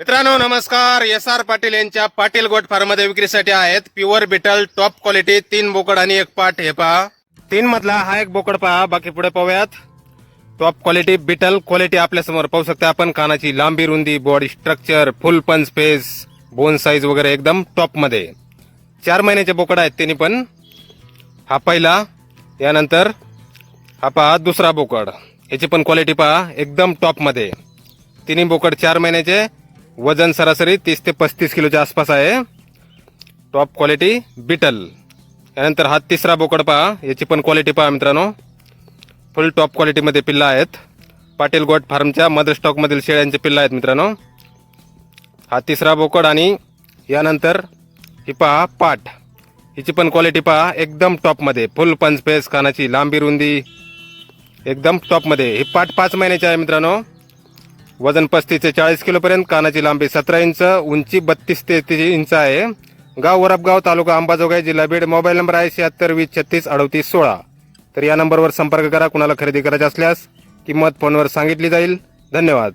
मित्रांनो नमस्कार. S R Patil यांच्या पाटील गोट फार्ममध्ये विक्रीसाठी आहेत प्युअर बिटल टॉप क्वालिटी तीन बोकड आणि एक पाट. हे पहा. तीन मधला हा एक बोकड पहा. बाकी पुढे पाहूयात. टॉप क्वालिटी बिटल क्वालिटी आपल्यासमोर पाहू शकता आपण. कानाची लांबी रुंदी बॉडी स्ट्रक्चर फुल पंच फेस बोन साईज वगैरे एकदम टॉपमध्ये. चार महिन्याचे बोकड आहेत त्यांनी पण. हा पहिला यानंतर हा पहा दुसरा बोकड. याची पण क्वालिटी पहा. एकदम टॉपमध्ये. तिन्ही बोकड चार महिन्याचे वजन सरासरी तीस ते पस्तीस किलोच्या आसपास आहे. टॉप क्वालिटी बिटल यानंतर हा तिसरा बोकड पहा. याची पण क्वालिटी पहा मित्रांनो. फुल टॉप क्वालिटीमध्ये पिल्ला आहेत. पाटील गोट फार्मच्या मदर स्टॉकमधील शेळ्यांचे पिल्ला आहेत मित्रांनो. हा तिसरा बोकड आणि यानंतर ही पहा पाट हिची पण क्वालिटी पहा. एकदम टॉपमध्ये फुल पंच पेस कानाची लांबी रुंदी. एकदम टॉपमध्ये ही पाट पाच महिन्याची आहे मित्रांनो. वजन पस्तीस ते चाळीस किलोपर्यंत कानाची लांबी सतरा इंच उंची बत्तीस ते तीस इंच आहे. गाव वरपगाव तालुका अंबाजोगाई जिल्हा बीड मोबाईल नंबर आहे शहात्तर वीस छत्तीस अडतीस सोळा. तर या नंबरवर संपर्क करा कुणाला खरेदी करायचा असल्यास किंमत फोनवर सांगितली जाईल. धन्यवाद.